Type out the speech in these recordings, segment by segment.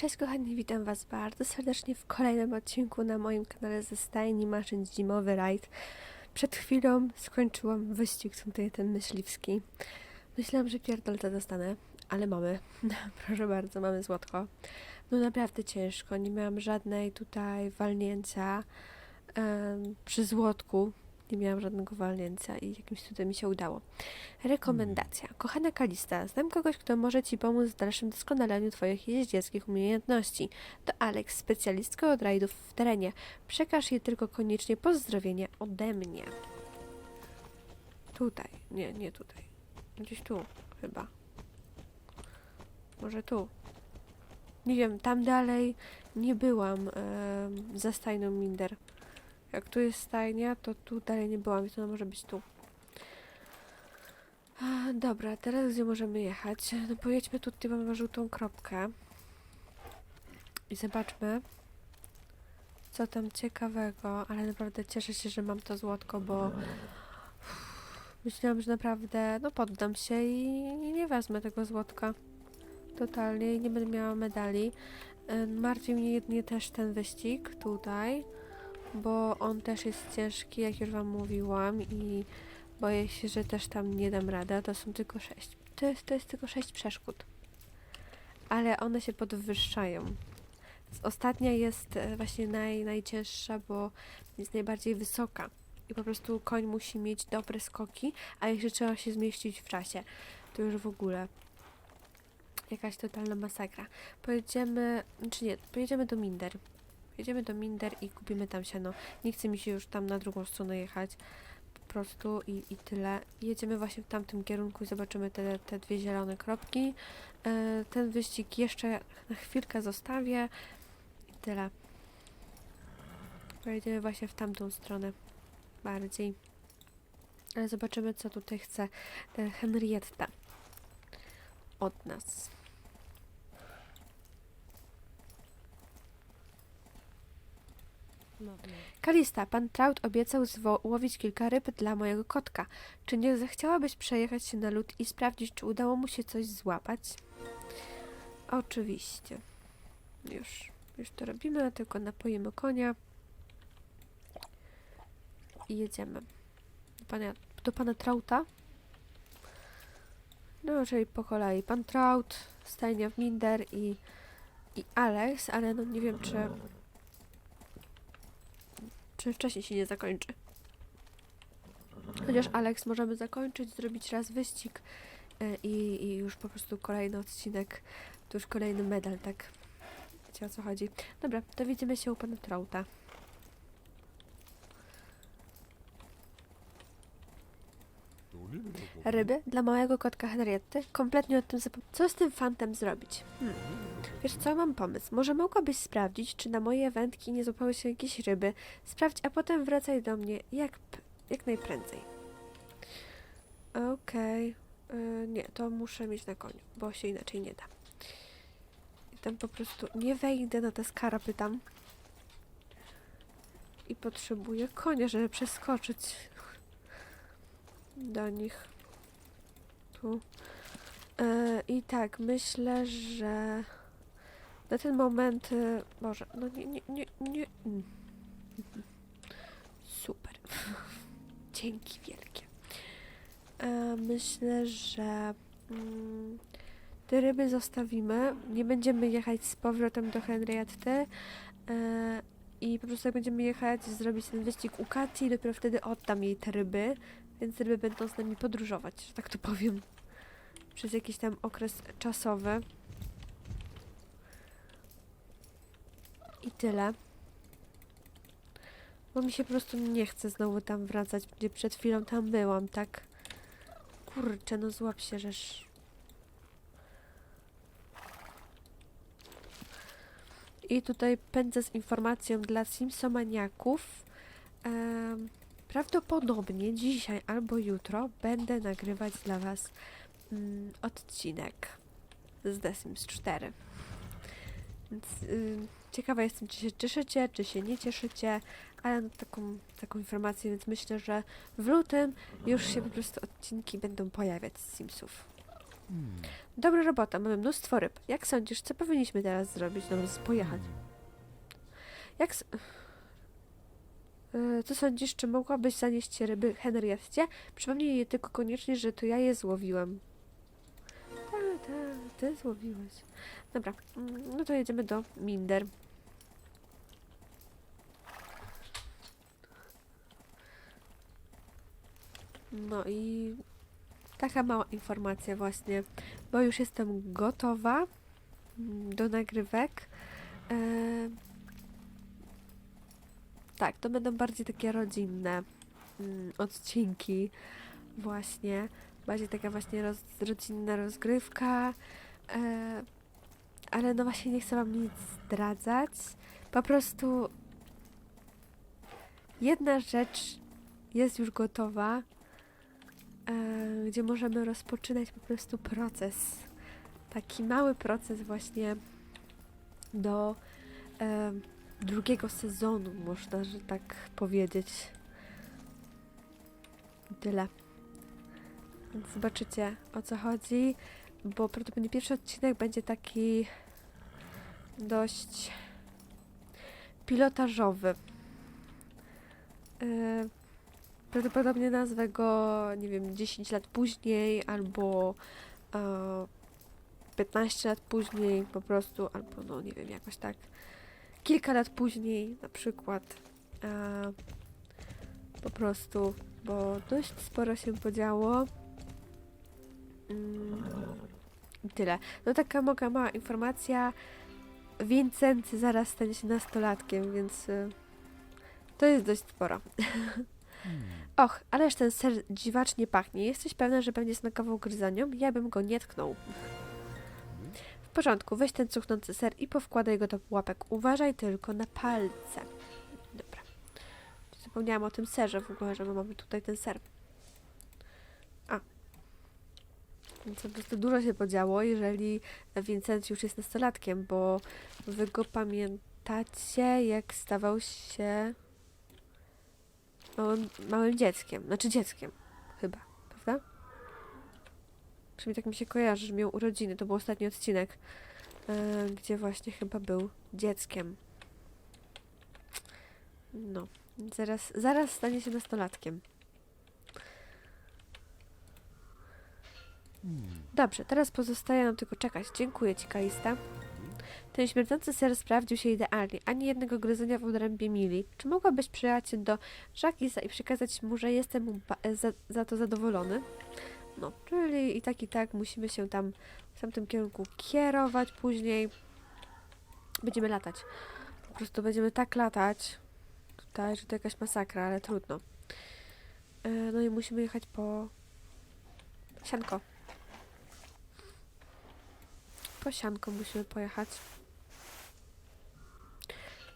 Cześć kochani, witam Was bardzo serdecznie w kolejnym odcinku na moim kanale ze stajni maszyn Zimowy Rajd. Przed chwilą skończyłam wyścig tutaj ten myśliwski. Myślałam, że pierdolce dostanę, ale mamy. Proszę bardzo, mamy złotko. No naprawdę ciężko, nie miałam żadnej tutaj walnięcia przy złotku. Nie miałam żadnego walnięcia i jakimś cudem mi się udało. Rekomendacja. Kochana Kalista, znam kogoś, kto może Ci pomóc w dalszym doskonaleniu Twoich jeździeckich umiejętności. To Alex, specjalistka od rajdów w terenie. Przekaż jej tylko koniecznie pozdrowienia ode mnie. Tutaj. Nie, nie tutaj. Gdzieś tu chyba. Może tu. Nie wiem, tam dalej nie byłam za stajną Minder. Jak tu jest stajnia, to tu dalej nie byłam i to może być tu. Dobra, teraz gdzie możemy jechać? No pojedźmy tutaj, mam żółtą kropkę. I zobaczmy, co tam ciekawego, ale naprawdę cieszę się, że mam to złotko, bo myślałam, że naprawdę, no poddam się i, nie wezmę tego złotka. Totalnie nie będę miała medali. Martwi mnie jedynie też ten wyścig tutaj, bo on też jest ciężki, jak już wam mówiłam i Boję się, że też tam nie dam rady. To są tylko sześć. To jest, to jest tylko sześć przeszkód. Ale one się podwyższają. Ostatnia jest e, właśnie naj, najcięższa, bo jest najbardziej wysoka. I po prostu koń musi mieć dobre skoki, a jeszcze trzeba się zmieścić w czasie. To już w ogóle jakaś totalna masakra. Pojedziemy, czy nie, pojedziemy do Minder. Pojedziemy do Minder i kupimy tam siano. Nie chce mi się już tam na drugą stronę jechać po prostu i, i tyle. Jedziemy właśnie w tamtym kierunku i zobaczymy te, te dwie zielone kropki. E, ten wyścig jeszcze na chwilkę zostawię i tyle. Pojedziemy właśnie w tamtą stronę bardziej. Ale zobaczymy, co tutaj chce ten Henrietta od nas. Kalista, pan Traut obiecał złowić kilka ryb dla mojego kotka. Czy nie zechciałabyś przejechać się na lód i sprawdzić, czy udało mu się coś złapać? Oczywiście. Już, już to robimy, tylko napoimy konia. I jedziemy. Do pana, do pana Trauta. No, czyli po kolei. Pan Traut, stajnia w Minder i, i Alex, ale no nie wiem, czy czy wcześniej się nie zakończy. Chociaż Alex możemy zakończyć, zrobić raz wyścig e, i, i już po prostu kolejny odcinek, to już kolejny medal, tak? Wiecie o co chodzi. Dobra, to widzimy się u pana Trauta. Ryby dla małego kotka Henrietty? Kompletnie o tym zapomniałam. Co z tym fantem zrobić? Hmm. Wiesz co, mam pomysł. Może mogłabyś sprawdzić, czy na moje wędki nie złapały się jakieś ryby. Sprawdź, a potem wracaj do mnie jak, jak najprędzej. Okej. Y, nie, to muszę mieć na koniu, bo się inaczej nie da. I tam po prostu nie wejdę na te skarpy tam. I potrzebuję konia, żeby przeskoczyć do nich. E, I tak, myślę, że na ten moment. e, Może, no nie, nie, nie. nie. mm. Super. Dzięki wielkie. E, myślę, że. Mm, te ryby zostawimy. Nie będziemy jechać z powrotem do Henrietty. E, I po prostu jak będziemy jechać, zrobić ten wyścig u Kati, dopiero wtedy oddam jej te ryby. Więc ryby będą z nami podróżować, że tak to powiem. Przez jakiś tam okres czasowy. I tyle. Bo mi się po prostu nie chce znowu tam wracać, gdzie przed chwilą tam byłam, tak? Kurczę, no złap się, żeż... I tutaj pędzę z informacją dla Simsomaniaków. Em, prawdopodobnie dzisiaj albo jutro będę nagrywać dla Was mm, odcinek z The Sims 4. Więc y, ciekawa jestem, czy się cieszycie, czy się nie cieszycie, ale no, taką, taką informację, więc myślę, że w lutym już się po prostu odcinki będą pojawiać z Simsów. Dobra robota, mamy mnóstwo ryb. Jak sądzisz, co powinniśmy teraz zrobić? No, pojechać. Jak... Yy, Co sądzisz, czy mogłabyś zanieść ryby Henrietcie? Przypomnij jej tylko koniecznie, że to ja je złowiłem. Tak, tak, ty złowiłeś. Dobra, mm, no to jedziemy do Minder. No i taka mała informacja właśnie, bo już jestem gotowa mm, do nagrywek. Tak, to będą bardziej takie rodzinne mm, odcinki właśnie. Bardziej taka właśnie roz, rodzinna rozgrywka. E, ale no właśnie nie chcę wam nic zdradzać. Po prostu jedna rzecz jest już gotowa, e, gdzie możemy rozpoczynać po prostu proces. Taki mały proces właśnie do e, drugiego sezonu, można, że tak powiedzieć. Tyle. Więc zobaczycie o co chodzi, bo prawdopodobnie pierwszy odcinek będzie taki dość pilotażowy. E, Prawdopodobnie nazwę go, nie wiem, 10 lat później albo e, 15 lat później po prostu, albo no nie wiem, jakoś tak. Kilka lat później na przykład. E, po prostu, bo dość sporo się podziało. Mm, tyle. No taka moja mała informacja. Vincenty zaraz stanie się nastolatkiem, więc y, to jest dość sporo. Och, ależ ten ser dziwacznie pachnie. Jesteś pewna, że będzie smakował gryzaniom? Ja bym go nie tknął. W porządku, weź ten cuchnący ser i powkładaj go do pułapek. Uważaj tylko na palce. Dobra. Zapomniałam o tym serze w ogóle, że my mamy tutaj ten ser. A. Więc po prostu dużo się podziało, jeżeli Vincent już jest nastolatkiem, bo wy go pamiętacie, jak stawał się małym, małym dzieckiem. Znaczy dzieckiem? Przynajmniej tak mi się kojarzy, że miał urodziny. To był ostatni odcinek, e, gdzie właśnie chyba był dzieckiem. No, zaraz, zaraz stanie się nastolatkiem. Dobrze, teraz pozostaje nam tylko czekać. Dziękuję Ci. Ten śmierdzący ser sprawdził się idealnie. Ani jednego gryzonia w obrębie mili. Czy mogłabyś przyjechać do Żakisa i przekazać mu, że jestem mu za, za to zadowolony? No, czyli i tak, i tak musimy się tam w tamtym kierunku kierować później. Będziemy latać. Po prostu będziemy tak latać tutaj, że to jakaś masakra, ale trudno. E, no i musimy jechać po sianko. Po sianko musimy pojechać.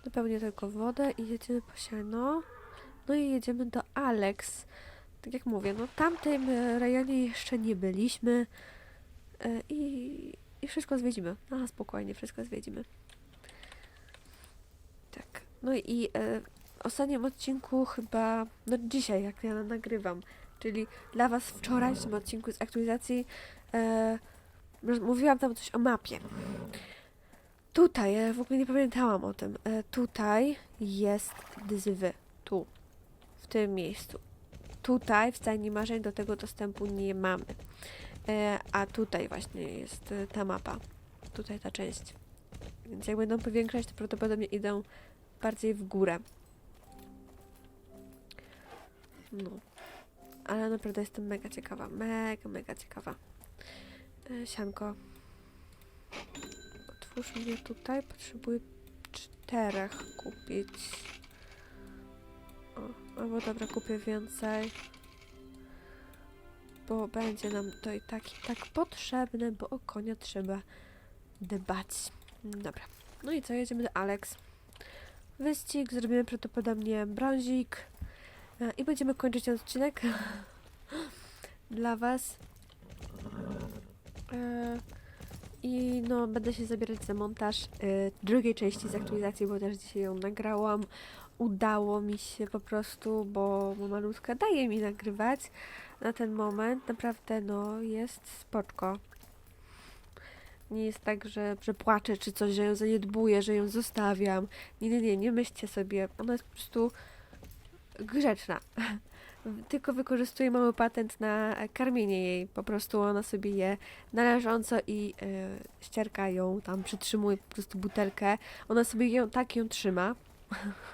Dopełnię tylko wodę i jedziemy po siano. No i jedziemy do Alex. Tak jak mówię, no tamtym e, rejonie jeszcze nie byliśmy. E, I, i wszystko zwiedzimy. Aha, spokojnie, wszystko zwiedzimy. Tak. No i e, w ostatnim odcinku chyba, no dzisiaj jak ja nagrywam, czyli dla Was wczoraj w tym odcinku z aktualizacji e, mówiłam tam coś o mapie. Tutaj, e, w ogóle nie pamiętałam o tym. E, tutaj jest dzywy. Tu. W tym miejscu. Tutaj w stajni marzeń do tego dostępu nie mamy. E, a tutaj właśnie jest e, ta mapa. Tutaj ta część. Więc jak będą powiększać, to prawdopodobnie idą bardziej w górę. No. Ale naprawdę jestem mega ciekawa. Mega, mega ciekawa. E, sianko. Otwórz mnie tutaj. Potrzebuję czterech kupić. O, albo dobra, kupię więcej. Bo będzie nam to i tak i tak potrzebne, bo o konia trzeba dbać. Dobra. No i co, jedziemy do Alex. Wyścig, zrobimy prawdopodobnie brązik. E, I będziemy kończyć ten odcinek dla Was. E, I no, będę się zabierać za montaż e, drugiej części z aktualizacji, bo też dzisiaj ją nagrałam. Udało mi się po prostu, bo malutka daje mi nagrywać na ten moment. Naprawdę, no, jest spoczko. Nie jest tak, że, że płaczę czy coś, że ją zaniedbuję, że ją zostawiam. Nie, nie, nie, nie myślcie sobie. Ona jest po prostu grzeczna. Tylko wykorzystuje mały patent na karmienie jej. Po prostu ona sobie je należąco i e, ścierka ją tam przytrzymuje po prostu butelkę. Ona sobie ją tak ją trzyma.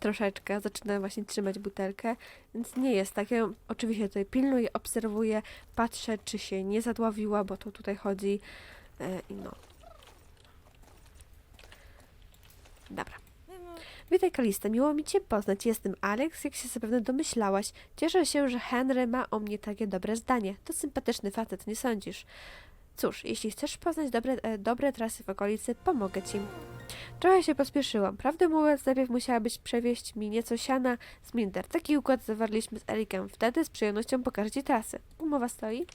Troszeczkę zaczyna właśnie trzymać butelkę, więc nie jest tak. Ja oczywiście tutaj pilnuję, obserwuję, patrzę, czy się nie zadławiła, bo to tutaj chodzi. E, I no. Dobra. Witaj Kalista, miło mi Cię poznać. Jestem Alex, jak się zapewne domyślałaś. Cieszę się, że Henry ma o mnie takie dobre zdanie. To sympatyczny facet, nie sądzisz? Cóż, jeśli chcesz poznać dobre, e, dobre trasy w okolicy, pomogę Ci. Trochę się pospieszyłam. Prawdę mówiąc, najpierw musiałabyś przewieźć mi nieco siana z Minder. Taki układ zawarliśmy z Erikiem. Wtedy z przyjemnością pokażę Ci trasy. Umowa stoi?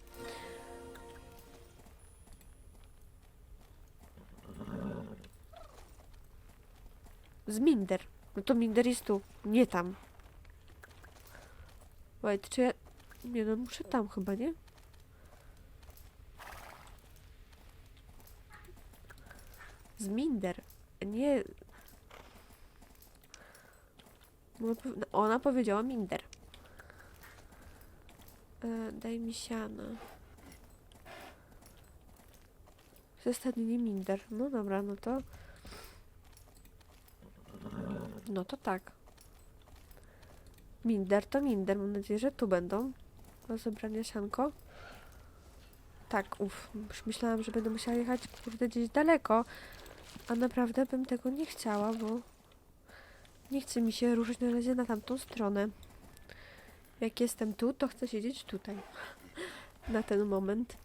Z Minder. No to Minder jest tu, nie tam. Wait, czy ja... Nie no, muszę tam chyba, nie? Z Minder. Nie... No, Ona powiedziała Minder. E, daj mi siano. Zostanie nie Minder. No dobra, no to... No to tak. Minder to Minder. Mam nadzieję, że tu będą. Do zebrania sianko. Tak, uff. Myślałam, że będę musiała jechać kurde gdzieś daleko. A naprawdę bym tego nie chciała, bo nie chce mi się ruszyć na razie na tamtą stronę. Jak jestem tu, to chcę siedzieć tutaj. Na ten moment.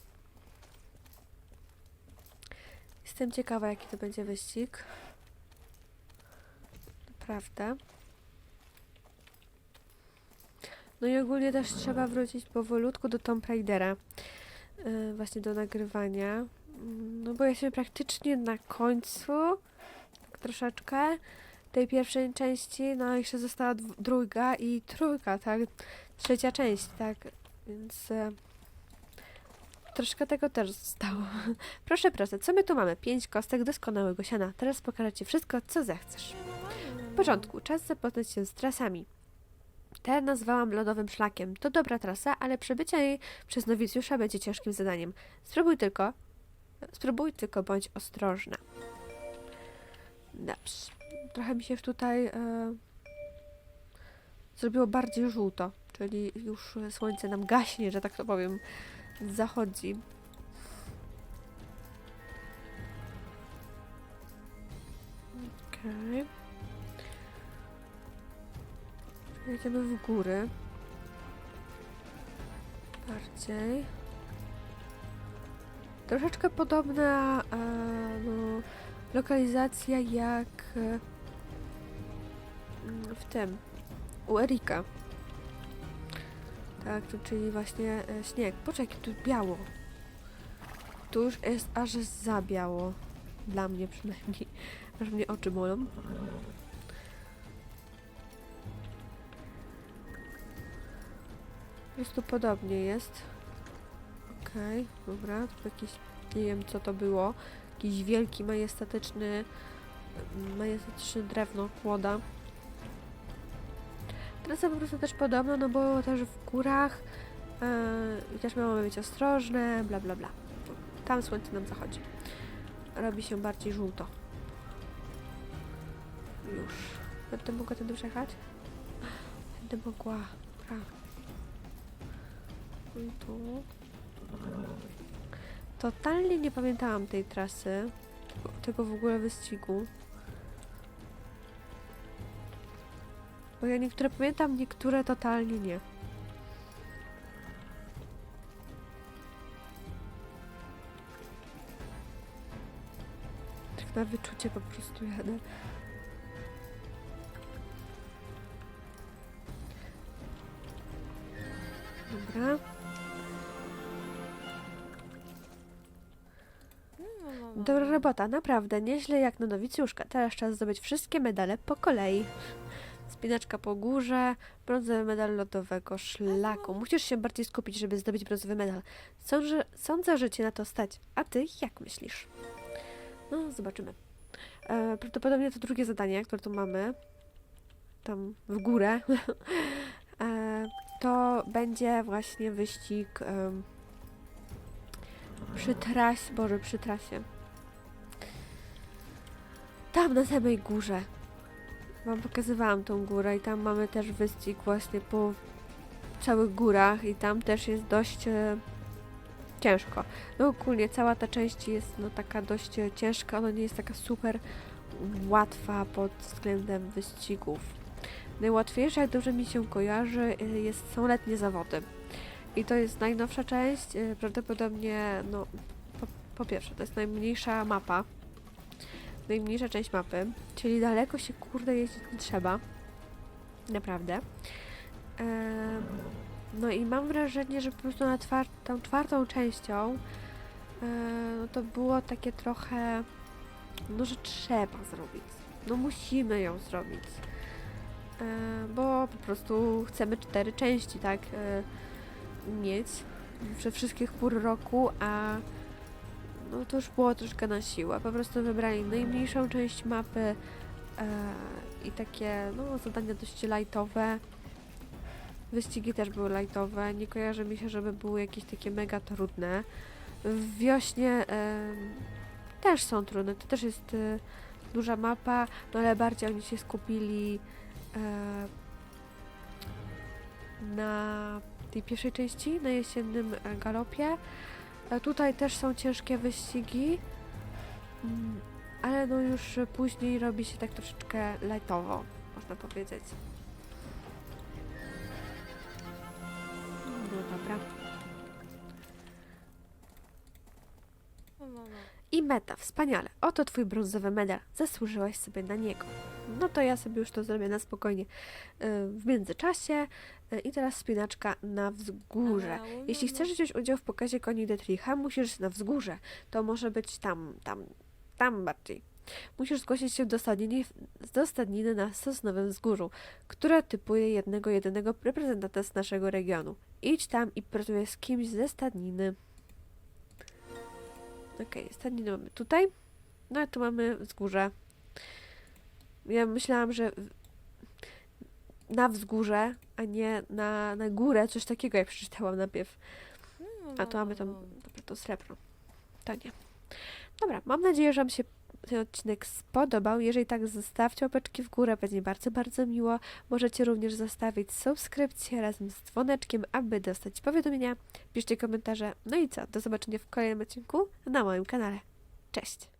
Jestem ciekawa, jaki to będzie wyścig. Naprawdę. No i ogólnie też trzeba wrócić powolutku do Tomb Raidera. Yy, właśnie do nagrywania. No bo jesteśmy praktycznie na końcu. Tak troszeczkę. Tej pierwszej części. No jeszcze została druga i trójka, tak? Trzecia część, tak? Więc... e, Troszkę tego też zostało. Proszę, proszę, co my tu mamy? Pięć kostek doskonałego siana. Teraz pokażę Ci wszystko, co zechcesz. W porządku, czas zapoznać się z trasami. Tę nazwałam lodowym szlakiem. To dobra trasa, ale przebycie jej przez nowicjusza będzie ciężkim zadaniem. Spróbuj tylko, spróbuj tylko bądź ostrożna. Dobrze. Trochę mi się tutaj e, zrobiło bardziej żółto, czyli już słońce nam gaśnie, że tak to powiem, zachodzi. Okej. Jedziemy w góry. Bardziej. Troszeczkę podobna e, no, lokalizacja jak e, mm, w tym, u Erika. Tak, tu, czyli właśnie e, śnieg. Poczekaj, tu biało. Tu już jest aż za biało. Dla mnie przynajmniej. Aż mnie oczy bolą. Jest tu podobnie jest. Okej, dobra. Tu jakiś, nie wiem co to było. Jakiś wielki, majestatyczny, majestatyczny drewno, kłoda. Trasa po prostu też podobna, no bo też w górach yy, też mamy być ostrożne, bla bla bla. Tam słońce nam zachodzi. Robi się bardziej żółto. Już. Będę mogła tędy przejechać? Będę mogła. Dobra. I tu. Totalnie nie pamiętałam tej trasy. Tego, w ogóle wyścigu. Bo ja niektóre pamiętam, niektóre totalnie nie. Tak na wyczucie po prostu jadę. Dobra. Dobra robota, naprawdę. Nieźle jak na nowicjuszka. Teraz czas zdobyć wszystkie medale po kolei. Spinaczka po górze, brązowy medal lodowego szlaku. Musisz się bardziej skupić, żeby zdobyć brązowy medal. Sądzę, sądzę, że cię na to stać. A ty jak myślisz? No, zobaczymy. E, prawdopodobnie to drugie zadanie, które tu mamy, tam w górę, e, to będzie właśnie wyścig em, przy trasie, Boże, przy trasie. Tam na samej górze. Wam pokazywałam tą górę i tam mamy też wyścig właśnie po całych górach i tam też jest dość e, ciężko. No ogólnie cała ta część jest no taka dość e, ciężka, ona nie jest taka super łatwa pod względem wyścigów. Najłatwiejsza, jak dobrze mi się kojarzy, e, jest, są letnie zawody. I to jest najnowsza część, e, prawdopodobnie, no, po, po pierwsze, to jest najmniejsza mapa, najmniejsza część mapy, czyli daleko się kurde jeździć nie trzeba. Naprawdę. No i mam wrażenie, że po prostu na tą czwartą częścią no to było takie trochę, no że trzeba zrobić. No musimy ją zrobić. Bo po prostu chcemy cztery części, tak, e, mieć we wszystkich pór roku, a no to już było troszkę na siłę. Po prostu wybrali najmniejszą część mapy e, i takie no, zadania dość lightowe. Wyścigi też były lightowe. Nie kojarzy mi się, żeby były jakieś takie mega trudne. W wiośnie em, też są trudne. To też jest e, duża mapa, no ale bardziej oni się skupili e, na tej pierwszej części, na jesiennym e, galopie. Tutaj też są ciężkie wyścigi, mm, ale no już później robi się tak troszeczkę lightowo, można powiedzieć. No dobra. I meta, wspaniale. Oto twój brązowy medal. Zasłużyłaś sobie na niego. No to ja sobie już to zrobię na spokojnie y, w międzyczasie. Y, I teraz spinaczka na wzgórze. Jeśli chcesz wziąć udział w pokazie koni Detricha, musisz na wzgórze. To może być tam, tam, tam bardziej. Musisz zgłosić się do stadniny, do stadniny na Sosnowym Wzgórzu, która typuje jednego, jedynego reprezentanta z naszego regionu. Idź tam i porozmawiaj z kimś ze stadniny. Okej, stadninę mamy tutaj. No a tu mamy wzgórze. Ja myślałam, że na wzgórze, a nie na, na górę, coś takiego jak przeczytałam najpierw. A tu mamy tam, dobra, to srebro. To nie. Dobra, mam nadzieję, że Wam się ten odcinek spodobał. Jeżeli tak, zostawcie łapeczki w górę, będzie bardzo, bardzo miło. Możecie również zostawić subskrypcję razem z dzwoneczkiem, aby dostać powiadomienia. Piszcie komentarze. No i co? Do zobaczenia w kolejnym odcinku na moim kanale. Cześć!